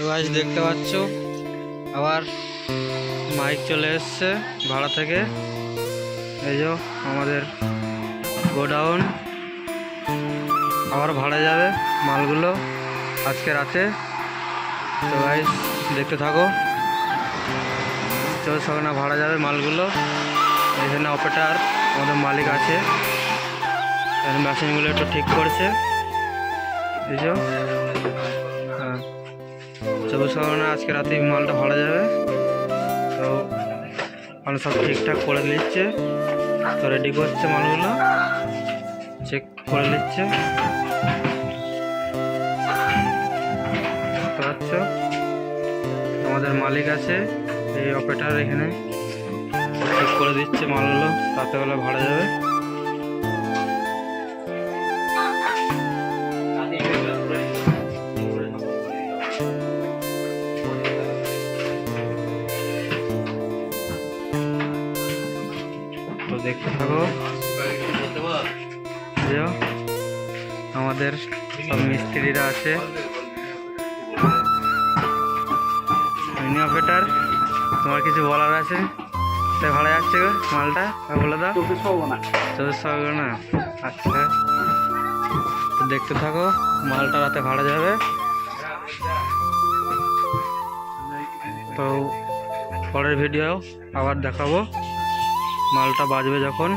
এবার দেখতে পাচ্ছ, আবার মাইক চলে এসছে ভাড়া থেকে। এই যে আমাদের গোডাউন। আবার ভাড়া যাবে মালগুলো আজকে রাতে। তো ভাই দেখতে থাকো। চল সকালে ভাড়া যাবে মালগুলো। এখানে অপারেটার আমাদের মালিক আছে। মেশিনগুলো একটু ঠিক করছে। হ্যাঁ চব্বিশ পরগনা আজকে রাতে মালটা ভাড়া যাবে। তো মানে সব ঠিকঠাক করে নিচ্ছে। তো রেডি করছে মালগুলো। চেক করে নিচ্ছে। আমাদের মালিক আছে, এই অপারেটার এখানে। চেক করে দিচ্ছে মালগুলো রাতেবেলা ভাড়া যাবে। তো দেখতে থাকো? আমাদের সব মিস্ত্রিরা আছে। অপারেটার তোমার কিছু বলার আছে? তাই ভাড়া যাচ্ছে গো মালটা বলে দাও। চব্বিশ পরগনা চব্বিশ না। আচ্ছা। তো দেখতে থাকো মালটা রাতে ভাড়া যাবে। তো পরের ভিডিও আবার দেখাবো। মালটা বাজবে যখন।